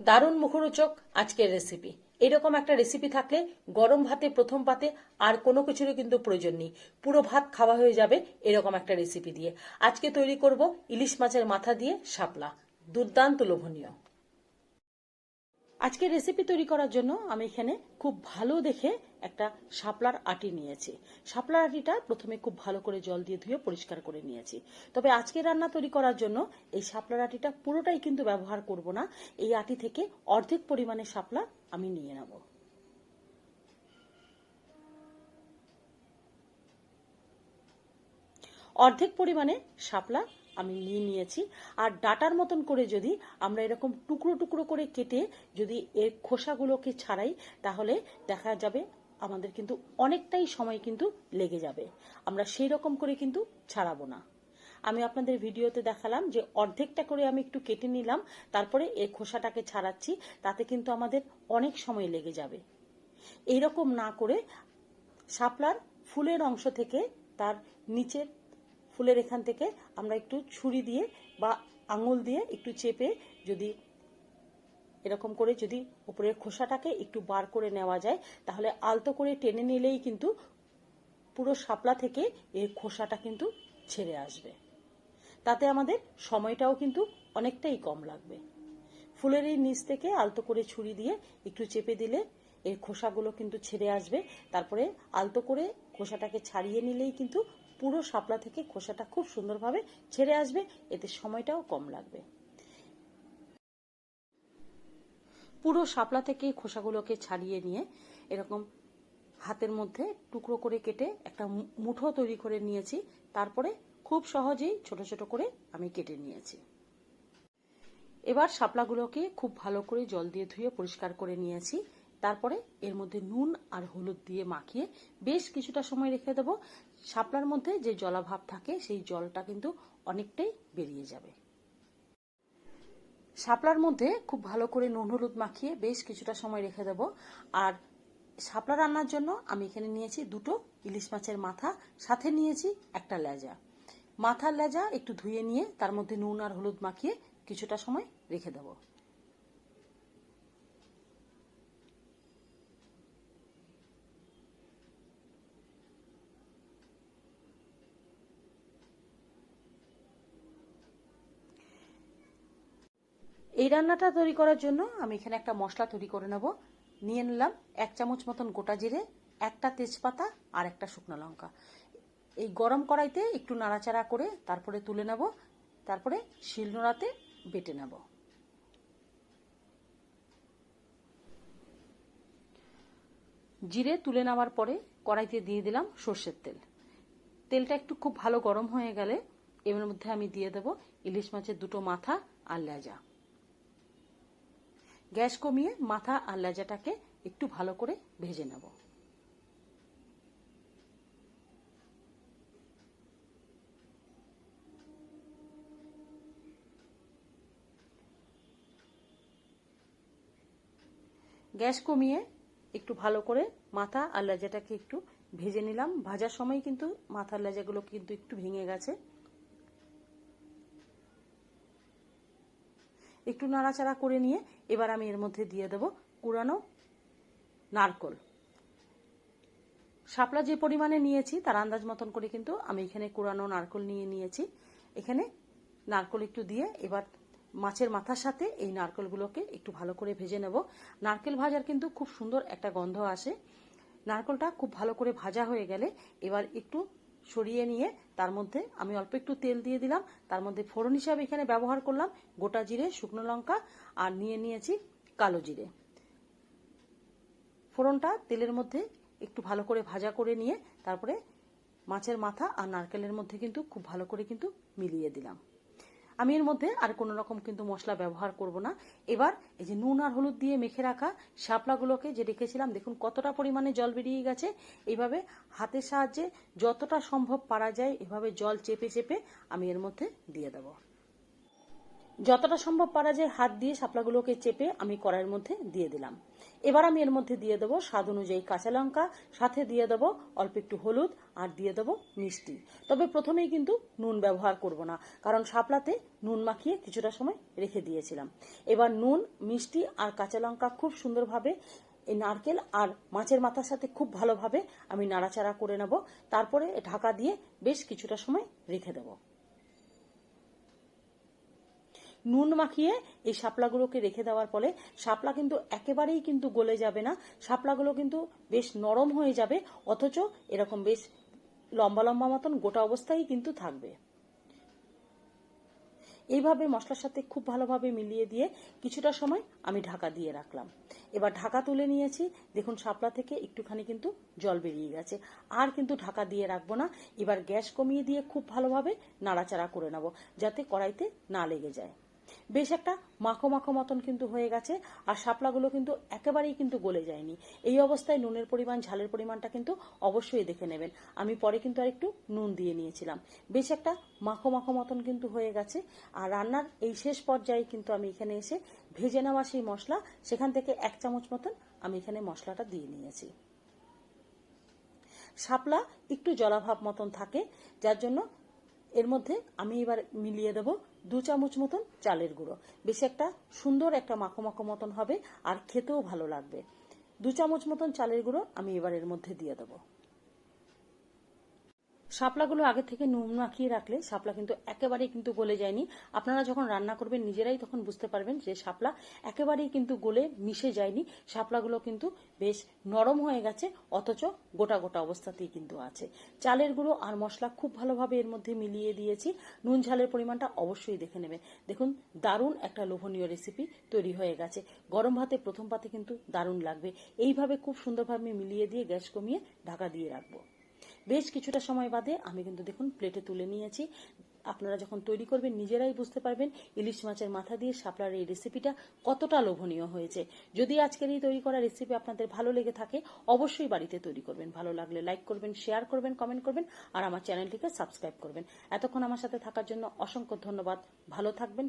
দারুণ মুখরোচক আজকের রেসিপি এরকম একটা রেসিপি থাকলে গরম ভাতে, প্রথম পাতে আর কোনো কিছুরও কিন্তু প্রয়োজন নেই। পুরো ভাত খাওয়া হয়ে যাবে এরকম একটা রেসিপি দিয়ে। আজকে তৈরি করব ইলিশ মাছের মাথা দিয়ে শাপলা। দুর্দান্ত লোভনীয়। আজকে রেসিপি তৈরি করার জন্য আমি এখানে খুব ভালো দেখে একটা শাপলার আটি নিয়েছি। শাপলার আটিটা প্রথমে খুব ভালো করে জল দিয়ে ধুয়ে পরিষ্কার করে নিয়েছি। তবে আজকে রান্না তৈরি করার জন্য এই শাপলার আটিটা পুরোটাই কিন্তু ব্যবহার করব না। এই আটি থেকে অর্ধেক পরিমাণে শাপলা আমি নিয়ে নেব। অর্ধেক পরিমাণে শাপলা আমি নিয়ে নিয়েছি। আর ডাটার মতন করে যদি আমরা এরকম টুকরো টুকরো করে কেটে যদি এর খোসাগুলোকে ছাড়াই, তাহলে দেখা যাবে আমাদের কিন্তু অনেকটাই সময় কিন্তু লেগে যাবে। আমরা সেই রকম করে কিন্তু ছাড়াবো না। আমি আপনাদের ভিডিওতে দেখালাম যে অর্ধেকটা করে আমি একটু কেটে নিলাম, তারপরে এর খোসাটাকে ছাড়াচ্ছি, তাতে কিন্তু আমাদের অনেক সময় লেগে যাবে। এইরকম না করে শাপলার ফুলের অংশ থেকে তার নিচের ফুলের এখান থেকে আমরা একটু ছুরি দিয়ে বা আঙুল দিয়ে একটু চেপে যদি এরকম করে যদি উপরের খোসাটাকে একটু বার করে নেওয়া যায়, তাহলে আলতো করে টেনে নিলেই কিন্তু পুরো শাপলা থেকে এর খোসাটা কিন্তু ছেড়ে আসবে। তাতে আমাদের সময়টাও কিন্তু অনেকটাই কম লাগবে। ফুলের এই নিচ থেকে আলতো করে ছুরি দিয়ে একটু চেপে দিলে এর খোসাগুলো কিন্তু ছেড়ে আসবে। তারপরে আলতো করে খোসাটাকে ছাড়িয়ে নিলেই কিন্তু পুরো শাপলা থেকে খোসাটা খুব সুন্দরভাবে ছেড়ে আসবে। এতে সময়টাও কম লাগবে। পুরো শাপলা থেকে খোসাগুলোকে ছাড়িয়ে নিয়ে এরকম হাতের মধ্যে টুকরো করে কেটে একটা মুঠো তৈরি করে নিয়েছি। তারপরে খুব সহজেই ছোট ছোট করে আমি কেটে নিয়েছি। এবার শাপলাগুলোকে খুব ভালো করে জল দিয়ে ধুয়ে পরিষ্কার করে নিয়েছি। তারপরে এর মধ্যে নুন আর হলুদ দিয়ে মাখিয়ে বেশ কিছুটা সময় রেখে দেব। শাপলার মধ্যে যে জলাভাব থাকে, সেই জলটা কিন্তু অনেকটাই বেরিয়ে যাবে। শাপলার মধ্যে খুব ভালো করে নুন হলুদ মাখিয়ে বেশ কিছুটা সময় রেখে দেব। আর শাপলা রান্নার জন্য আমি এখানে নিয়েছি দুটো ইলিশ মাছের মাথা, সাথে নিয়েছি একটা লেজা। মাথার লেজা একটু ধুয়ে নিয়ে তার মধ্যে নুন আর হলুদ মাখিয়ে কিছুটা সময় রেখে দেবো। এই রান্নাটা তৈরি করার জন্য আমি এখানে একটা মশলা তৈরি করে নেব। নিয়ে নিলাম এক চামচ মতন গোটা জিরে, একটা তেজপাতা আর একটা শুকনো লঙ্কা। এই গরম কড়াইতে একটু নাড়াচাড়া করে তারপরে তুলে নেব, তারপরে শিলনোড়াতে বেটে নেব। জিরে তুলে নেওয়ার পরে কড়াইতে দিয়ে দিলাম সর্ষের তেল। তেলটা একটু খুব ভালো গরম হয়ে গেলে এর মধ্যে আমি দিয়ে দেব ইলিশ মাছের দুটো মাথা আর লেজা। গ্যাস কমিয়ে মাথা আর লেজাটাকে একটু ভালো করে ভেজে নেব। গ্যাস কমিয়ে একটু ভালো করে মাথা আর লেজাটাকে একটু ভেজে নিলাম। ভাজার সময় কিন্তু মাথার লেজাগুলো কিন্তু একটু ভেঙে গেছে। একটু নাড়াচাড়া করে নিয়ে এবার আমি এর মধ্যে দিয়ে দেব কুড়ানো নারকল। শাপলা যে পরিমাণে নিয়েছি, তার আন্দাজ মতন করে কিন্তু আমি এখানে কুড়ানো নারকল নিয়ে নিয়েছি। এখানে নারকল একটু দিয়ে এবার মাছের মাথার সাথে এই নারকলগুলোকে একটু ভালো করে ভেজে নেব। নারকেল ভাজার কিন্তু খুব সুন্দর একটা গন্ধ আসে। নারকলটা খুব ভালো করে ভাজা হয়ে গেলে এবার একটু সরিয়ে নিয়ে তার মধ্যে আমি অল্প একটু তেল দিয়ে দিলাম। তার মধ্যে ফোড়ন হিসাবে এখানে ব্যবহার করলাম। গোটা জিরে, শুকনো লঙ্কা আর নিয়ে নিয়েছি কালো জিরে। ফোড়নটা তেলের মধ্যে একটু ভালো করে ভাজা করে নিয়ে তারপরে মাছের মাথা আর নারকেলের মধ্যে কিন্তু খুব ভালো করে কিন্তু মিলিয়ে দিলাম। আমি এর মধ্যে আর কোনো রকম কিন্তু মশলা ব্যবহার করব না। এবার এই যে নুন আর হলুদ দিয়ে মেখে রাখা শাপলাগুলোকে যে রেখেছিলাম, দেখুন কতটা পরিমাণে জল বেরিয়ে গেছে। এইভাবে হাতের সাহায্যে যতটা সম্ভব পারা যায়, এভাবে জল চেপে চেপে আমি এর মধ্যে দিয়ে দেব। যতটা সম্ভব পারা যায় হাত দিয়ে শাপলাগুলোকে চেপে আমি কড়াইয়ের মধ্যে দিয়ে দিলাম। এবার আমি এর মধ্যে দিয়ে দেবো স্বাদ অনুযায়ী কাঁচা লঙ্কা, সাথে দিয়ে দেবো অল্প একটু হলুদ আর দিয়ে দেবো মিষ্টি। তবে প্রথমেই কিন্তু নুন ব্যবহার করব না, কারণ শাপলাতে নুন মাখিয়ে কিছুটা সময় রেখে দিয়েছিলাম। এবার নুন, মিষ্টি আর কাঁচা লঙ্কা খুব সুন্দরভাবে এই নারকেল আর মাছের মাথার সাথে খুব ভালোভাবে আমি নাড়াচাড়া করে নেব। তারপরে ঢাকা দিয়ে বেশ কিছুটা সময় রেখে দেবো। নুন মাখিয়ে এই শাপলাগুলোকে রেখে দেওয়ার ফলে শাপলা কিন্তু একেবারেই কিন্তু গলে যাবে না। শাপলাগুলো কিন্তু বেশ নরম হয়ে যাবে, অথচ এরকম বেশ লম্বা লম্বা মতন গোটা অবস্থায় কিন্তু থাকবে। এইভাবে মশলার সাথে খুব ভালোভাবে মিলিয়ে দিয়ে কিছুটা সময় আমি ঢাকা দিয়ে রাখলাম। এবার ঢাকা তুলে নিয়েছি। দেখুন, শাপলা থেকে একটুখানি কিন্তু জল বেরিয়ে গেছে। আর কিন্তু ঢাকা দিয়ে রাখব না। এবার গ্যাস কমিয়ে দিয়ে খুব ভালোভাবে নাড়াচাড়া করে নেব, যাতে কড়াইতে না লেগে যায়। বেশ একটা মাখো মাখো মতন কিন্তু হয়ে গেছে, আর শাপলাগুলো কিন্তু একেবারেই কিন্তু গলে যায়নি। এই অবস্থায় নুনের পরিমাণ, ঝালের পরিমাণটা কিন্তু অবশ্যই দেখে নেবেন। আমি পরে কিন্তু আর একটু নুন দিয়ে নিয়েছিলাম। বেশ একটা মাখো মাখো মতন কিন্তু হয়ে গেছে, আর রান্নার এই শেষ পর্যায়ে কিন্তু আমি এখানে এসে ভেজে নেওয়া সেই মশলা, সেখান থেকে এক চামচ মতন আমি এখানে মশলাটা দিয়ে নিয়েছি। শাপলা একটু জলাভাব মতন থাকে, যার জন্য এর মধ্যে আমি এবার মিলিয়ে দেব দু চামচ মতন চালের গুঁড়ো। বেশ একটা সুন্দর একটা মাখো মাখো মতন হবে, আর খেতেও ভালো লাগবে। দু চামচ মতন চালের গুঁড়ো আমি এবার এর মধ্যে দিয়ে দেবো। শাপলাগুলো আগে থেকে নুন মাখিয়ে রাখলে শাপলা কিন্তু একেবারেই কিন্তু গলে যায়নি। আপনারা যখন রান্না করবেন, নিজেরাই তখন বুঝতে পারবেন যে শাপলা একেবারেই কিন্তু গলে মিশে যায়নি। শাপলাগুলো কিন্তু বেশ নরম হয়ে গেছে, অথচ গোটা গোটা অবস্থাতেই কিন্তু আছে। চালের গুঁড়ো আর মশলা খুব ভালোভাবে এর মধ্যে মিলিয়ে দিয়েছি। নুন ঝালের পরিমাণটা অবশ্যই দেখে নেবেন দেখুন, দারুণ একটা লোভনীয় রেসিপি তৈরি হয়ে গেছে। গরম ভাতে, প্রথম পাতে কিন্তু দারুণ লাগবে। এইভাবে খুব সুন্দরভাবে মিলিয়ে দিয়ে গ্যাস কমিয়ে ঢাকা দিয়ে রাখব। বেশ কিছুটা সময় বাদে আমি কিন্তু দেখুন প্লেটে তুলে নিয়েছি। আপনারা যখন তৈরি করবেন, নিজেরাই বুঝতে পারবেন ইলিশ মাছের মাথা দিয়ে শাপলার এই রেসিপিটা কতটা লোভনীয় হয়েছে। যদি আজকের এই তৈরি করা রেসিপি আপনাদের ভালো লেগে থাকে, অবশ্যই বাড়িতে তৈরি করবেন। ভালো লাগলে লাইক করবেন শেয়ার করবেন কমেন্ট করবেন, আর আমার চ্যানেলটিকে সাবস্ক্রাইব করবেন। এতক্ষণ আমার সাথে থাকার জন্য অসংখ্য ধন্যবাদ। ভালো থাকবেন